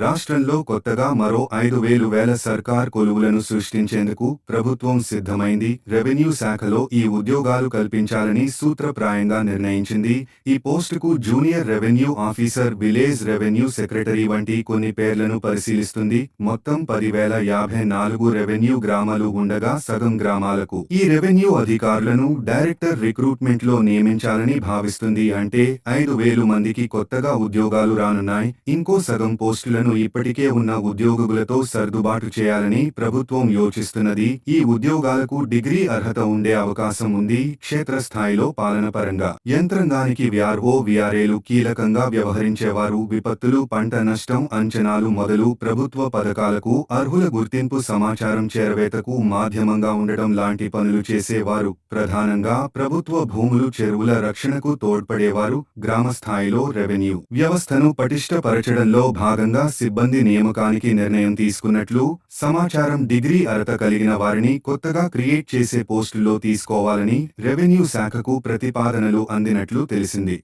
రాష్ట్రంలో కొత్తగా మరో ఐదు వేలు వేల సర్కార్ కొలువులను సృష్టించేందుకు ప్రభుత్వం సిద్ధమైంది. రెవెన్యూ శాఖలో ఈ ఉద్యోగాలు కల్పించాలని సూత్రప్రాయంగా నిర్ణయించింది. ఈ పోస్టుకు junior revenue officer village revenue secretary వంటి కొన్ని పేర్లను పరిశీలిస్తుంది. మొత్తం పదివేల యాభై నాలుగు రెవెన్యూ గ్రామాలు ఉండగా సగం గ్రామాలకు ఈ రెవెన్యూ అధికారులను డైరెక్టర్ రిక్రూట్మెంట్లో నియమించాలని భావిస్తుంది. అంటే ఐదు వేలు మందికి కొత్తగా ఉద్యోగాలు రానున్నాయి. ఇంకో సగం పోస్టులను ఇప్పటికే ఉన్న ఉద్యోగులతో సర్దుబాటు చేయాలని ప్రభుత్వం యోచిస్తున్నది. ఈ ఉద్యోగాలకు డిగ్రీ అర్హత ఉండే అవకాశం ఉంది. క్షేత్రస్థాయిలో పాలన పరంగా. యంత్రాంగానికి వ్యార్ఓ విఆర్ఏలు కీలకంగా వ్యవహరించేవారు. విపత్తులు పంట నష్టం అంచనాలు మొదలు ప్రభుత్వ పథకాలకు అర్హుల గుర్తింపు సమాచారం చేరవేతకు మాధ్యమంగా ఉండటం లాంటి పనులు చేసేవారు. ప్రధానంగా ప్రభుత్వ భూములు చెరువుల రక్షణకు తోడ్పడేవారు. గ్రామ స్థాయిలో రెవెన్యూ వ్యవస్థను పటిష్టపరచడంలో భాగంగా సిబ్బంది నియామకానికి నిర్ణయం తీసుకున్నట్లు సమాచారం డిగ్రీ అర్హత కలిగిన వారిని కొత్తగా క్రియేట్ చేసే పోస్టుల్లో తీసుకోవాలని రెవెన్యూ శాఖకు ప్రతిపాదనలు అందినట్లు తెలిసింది.